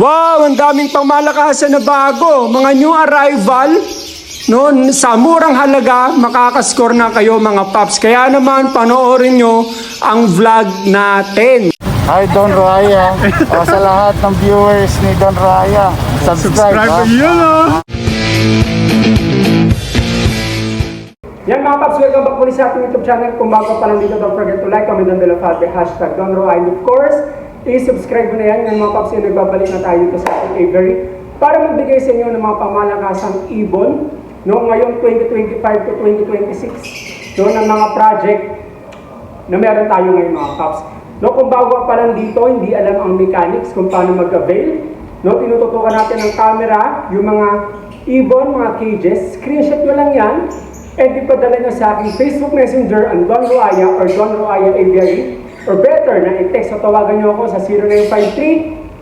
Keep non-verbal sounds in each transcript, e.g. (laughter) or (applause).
Wow, ang daming pamalakasan na bago. Mga new arrival, no, sa murang halaga, makakascore na kayo mga paps. Kaya naman, panoorin nyo ang vlog natin. Hi Don Raya. o sa lahat ng viewers ni Don Raya, subscribe. ha? yun, oh. Yan mga paps, welcome back muli sa ating YouTube channel. Kung bago pa lang dito, don't forget to like, comment, and below, hashtag Don Roy. And of course, i-subscribe mo na yan. Yan mga paps, yung nagbabalik na tayo dito sa ating Avery para magbigay sa inyo ng mga pamalakasang ibon no, ngayong 2025 to 2026 no, ng mga project na meron tayo ngayon mga paps. No, kung bago pa lang dito, hindi alam ang mechanics kung paano mag-avail. No, tinututukan natin ng camera, yung mga ibon, mga cages. Screenshot nyo lang yan. And ipadala nyo sa aking Facebook Messenger ang Don Ruaya or Don Ruaya Aviary. Or better, na i-text o tawagan nyo ako sa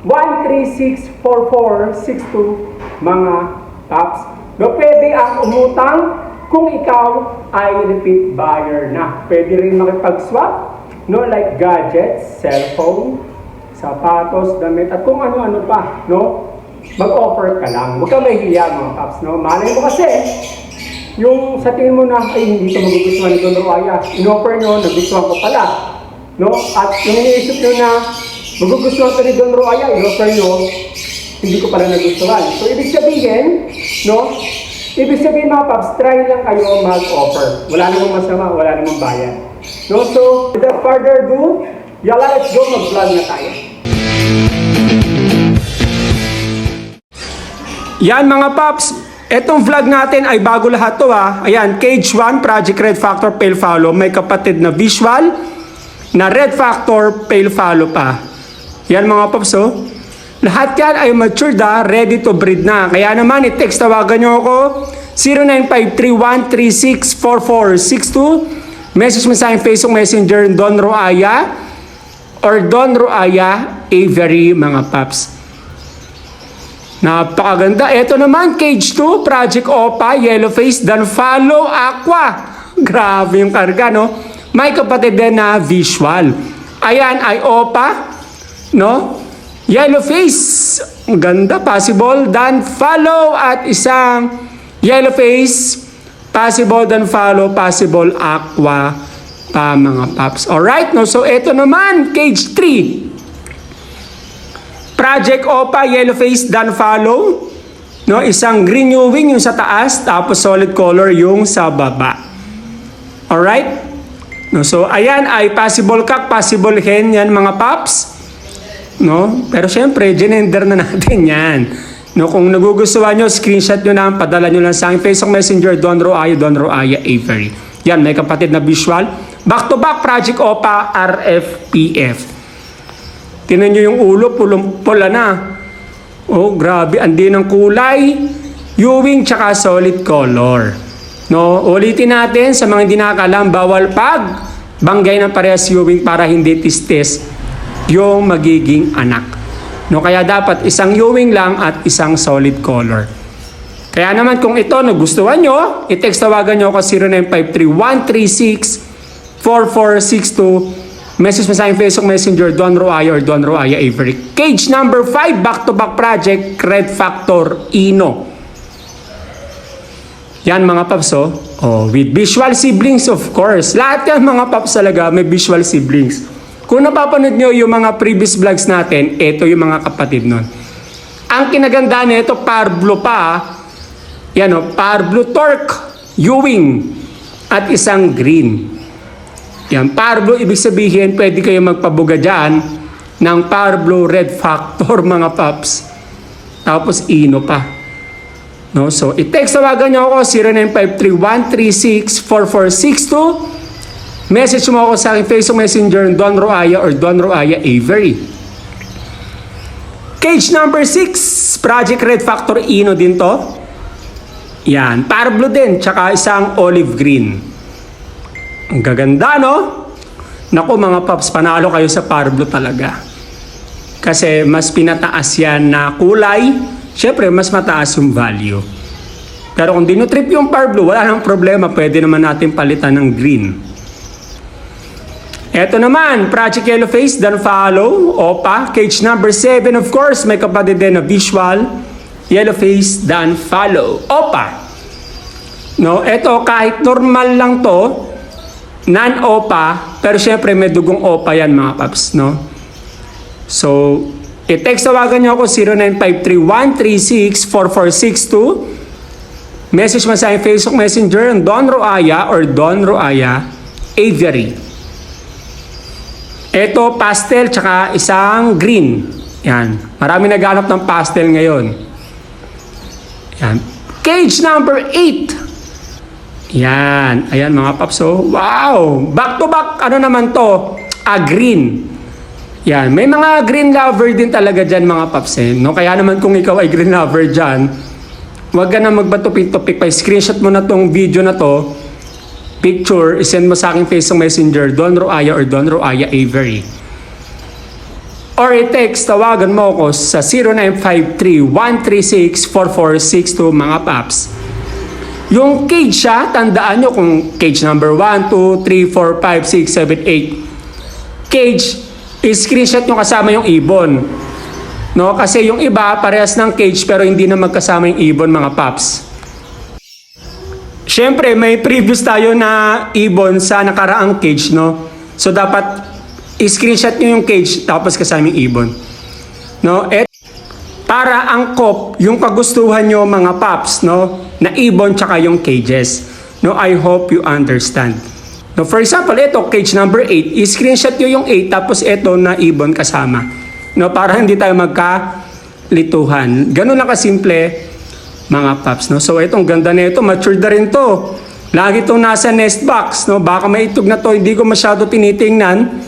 0953-136-4462 mga paps. No, pwede ang umutang kung ikaw ay repeat buyer na. Pwede rin makipag-swap, no, like gadgets, cellphone, sapatos, damit, at kung ano-ano pa, no? Mag-offer ka lang. Huwag ka mahihiya mga paps, no? Malay mo kasi, yung sa tingin mo na, ay, hindi ito magugustuhan ni Don Ruaya. In-offer nyo, nagustuhan ko pala. No? At yung iniisip nyo na, magugustuhan ko ni Don Ruaya, in-offer nyo, hindi ko pala nagustuhan. So, ibig sabihin, no? Ibig sabihin mga paps, try lang kayo mag-offer. Wala namang masama, wala namang bayan. No? So, without further ado, yala, let's go, mag-vlog na tayo. Yan mga paps, etong vlog natin ay bago lahat to ha. Ayan, Cage 1, Project Red Factor Pale Follow. May kapatid na visual na Red Factor Pale Follow pa. Yan mga paps oh. Lahat yan ay matured ha, ready to breed na. Kaya naman, i-text tawagan nyo ako 0953-136-4462. Message mo sa akin Facebook Messenger Don Roaya or Don Roaya Avery mga paps. Napakaganda. Ito naman, Cage 2, Project Opa, Yellow Face, Dan Follow Aqua. (laughs) Grabe yung karga, no? May kapatid din na visual. Ayan ay Opa, no? Yellow Face. Ganda, possible. Dan Follow at isang Yellow Face, possible Dan Follow, possible Aqua pa mga paps. Alright, no? So, ito naman, Cage 3. Project Opa, Yellow Face, Dan Follow. No, isang green new wing yung sa taas, tapos solid color yung sa baba. Alright? No, so, ayan ay possible cock, possible hen yan mga paps. No? Pero syempre, genender na natin (laughs) yan. No, kung nagugustuhan nyo, screenshot nyo lang, padala nyo lang sa aking Facebook Messenger, Don Roaya, Don Roaya Avery. Yan, may kapatid na visual. Back to back, Project Opa, RFPF. Tinan nyo yung ulo, pulong pula na. Oh, grabe, andi ng kulay. Ewing tsaka solid color. No, ulitin natin sa mga hindi nakakalam, bawal pag banggay ng parehas Ewing para hindi tistis yung magiging anak. No, kaya dapat isang Ewing lang at isang solid color. Kaya naman kung ito nagustuhan nyo, i-text tawagan nyo ako 0953-136-4462 Message mo sa aking Facebook Messenger, Don Roaya or Don Roaya Avery. Cage number 5, back-to-back project, Red Factor Ino. Yan mga paps oh. oh. With visual siblings of course. Lahat yan mga paps talaga may visual siblings. Kung napapanood nyo yung mga previous vlogs natin, ito yung mga kapatid nun. Ang kinaganda nito, Parblo pa. ah. Yan oh, Parblo Torque, Ewing, at isang green. Yan, Parblo, ibig sabihin, pwede kayo magpabuga dyan ng Parblo Red Factor, (laughs) mga paps. Tapos, Ino pa. No? So, i-text tawagan nyo ako, 0953-136-4462. Message mo ako sa aking Facebook Messenger, Don Roaya or Don Roaya Avery. Cage number 6, Project Red Factor Ino din to. Yan, Parblo din, tsaka isang olive green. Ang gaganda, no? Naku mga paps, panalo kayo sa Parblo talaga. Kasi mas pinataas yan na kulay, syempre mas mataas yung value. Pero kung dinutrip yung Parblo, wala nang problema, pwede naman natin palitan ng green. Eto naman, Project Yellow Face, then follow, OPA. Cage number 7, of course, may kapatid din na visual. Yellow Face, then follow, OPA. No, eto kahit normal lang to, non-OPA, pero syempre may dugong OPA yan mga paps, no? So, i-text tawagan nyo ako 0953-136-4462. Message mo sa aking Facebook Messenger ang Don Roaya or Don Roaya Aviary. Ito, pastel, tsaka isang green. Yan. Marami naghanap ng pastel ngayon. Yan. Cage number 8. Yan. Ayan mga paps. Oh. Wow! Back to back, ano naman to? A green. Yan. May mga green lover din talaga dyan mga paps. Eh. No? Kaya naman kung ikaw ay green lover dyan, huwag ka na magbatupik-tupik pa. Screenshot mo na tong video na to. Picture, isend mo sa aking Facebook Messenger, Don Roaya or Don Roaya Avery. Or i-text, tawagan mo ako sa 0953-136-4462 mga paps. Yung cage siya, tandaan nyo kung cage number 1, 2, 3, 4, 5, 6, 7, 8. Cage, i-screenshot nyo kasama yung ibon. No? Kasi yung iba, parehas ng cage pero hindi na magkasama yung ibon mga paps. Siyempre, may previous tayo na ibon sa nakaraang cage, no? So, dapat i-screenshot nyo yung cage tapos kasama yung ibon. No? Et para angkop yung kagustuhan nyo mga paps, no? Na ibon tsaka yung cages. No, I hope you understand. No, for example, ito, cage number 8, i-screenshot nyo yung 8 tapos ito na ibon kasama. No, para hindi tayo magkalituhan. Ganun lang kasimple, mga paps. No? So, itong ganda na ito, matured na rin to. Lagi itong nasa nest box. No? Baka may itlog na to, hindi ko masyado tinitingnan.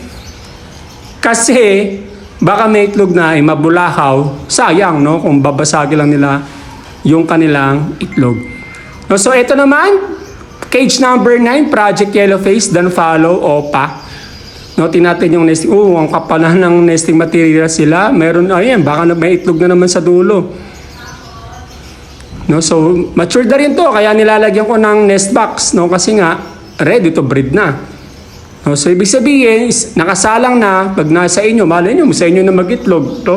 Kasi, baka may itlog na ay mabulahaw. Sayang, no? Kung babasagi lang nila yung kanilang itlog. No, so, ito naman, cage number 9, Project Yellowface, then follow, OPA. No, tinatin yung nesting. Oh, ang kapal na ng nesting material sila. Meron, ayan, baka may itlog na naman sa dulo. No, so mature na rin to kaya nilalagyan ko ng nest box no kasi nga ready to breed na. No, so ibig sabihin is nakasalang na pag nasa inyo, malay nyo, sa inyo na mag-itlog to.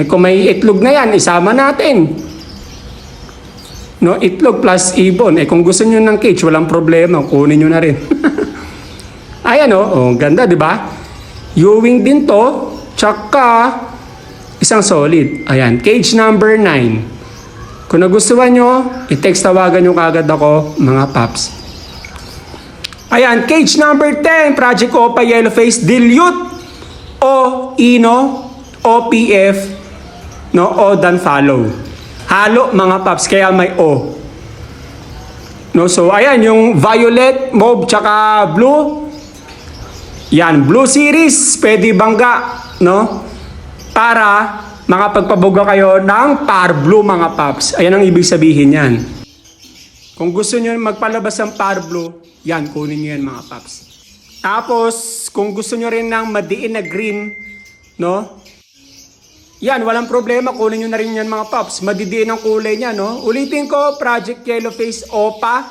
Ay kung may itlog na yan, isama natin. No, itlog plus ibon. Eh kung gusto niyo ng cage, walang problema, kunin niyo na rin. (laughs) Ayan oh, oh ganda 'di ba? Ewing din to, tsaka isang solid. Ayan, cage number 9. Kung nagustuhan nyo, i-text tawagan nyo kagad ako, mga paps. Ayan, cage number 10, Project Opa Yellowface, Dilute o Ino, OPF, no, o dan follow. Halo, mga paps, kaya may O. No, so ayan, yung violet, mauve, tsaka blue, yan, blue series, pwede bangga, no? Para makapagpabuga kayo ng par blue mga paps. Ayan ang ibig sabihin yan. Kung gusto nyo magpalabas ng par blue, yan, kunin nyo yan mga paps. Tapos, kung gusto nyo rin ng madiin na green, no? Yan, walang problema, kunin nyo na rin yan mga paps. Madidiin ang kulay niya, no? Ulitin ko, Project Yellowface OPA,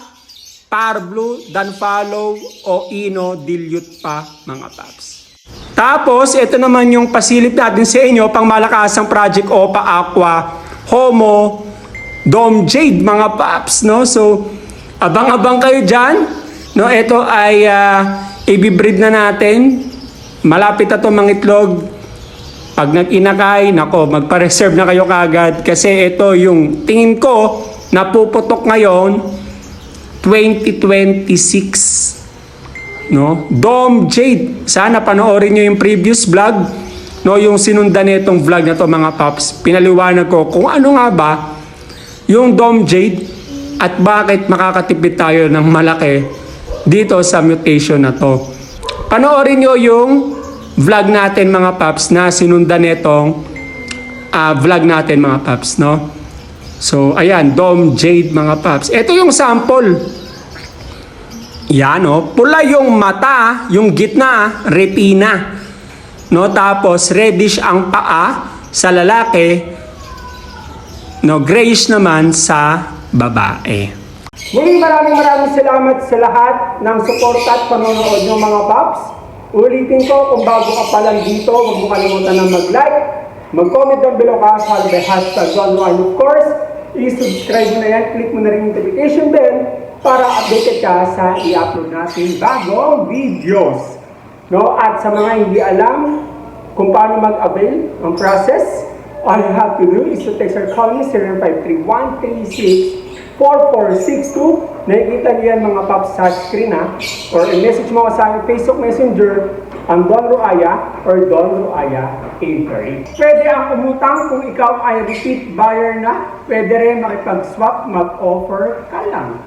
Par Blue, Dan Follow, o Ino, Dilute pa, mga paps. Tapos, ito naman yung pasilip natin sa inyo, pang malakasang Project OPA Aqua, Homo, Dome Jade, mga paps, no? So, abang-abang kayo dyan, no? Ito ay uh, ibibreed na natin. Malapit na to mga itlog. Pag nag-inakay, nako, magpa-reserve na kayo kagad. Kasi ito yung tingin ko napuputok ngayon 2026 no? Dom Jade sana panoorin nyo yung previous vlog no? Yung sinundan nitong vlog na to mga paps. Pinaliwanag ko kung ano nga ba yung Dom Jade at bakit makakatipid tayo ng malaki dito sa mutation na to. Panoorin nyo yung vlog natin mga paps na sinundan nitong ah, vlog natin mga paps no So, ayan, Dome Jade mga paps. Ito yung sample. Yan, oh. Pula yung mata, yung gitna, retina. No, tapos reddish ang paa sa lalaki. No, grayish naman sa babae. Muli maraming maraming salamat sa lahat ng support at panonood ng mga paps. Ulitin ko, kung bago ka pa lang dito, huwag mo kalimutan na mag-like, mag-comment down below ka sa the hashtag Don Juan. Of course, i-subscribe na yan, click mo na rin yung notification bell para updated ka sa i-upload natin bagong videos. No? At sa mga hindi alam kung paano mag-avail ng process, all you have to do is to text or call me 0531364462. Nakikita niyo yan mga paps sa screen ha. Or i-message mo sa aking Facebook Messenger ang Don Ruaya or Don Ruaya Avery. Pwede ang umutang kung ikaw ay repeat buyer na. Pwede rin makipag-swap, mag-offer ka lang.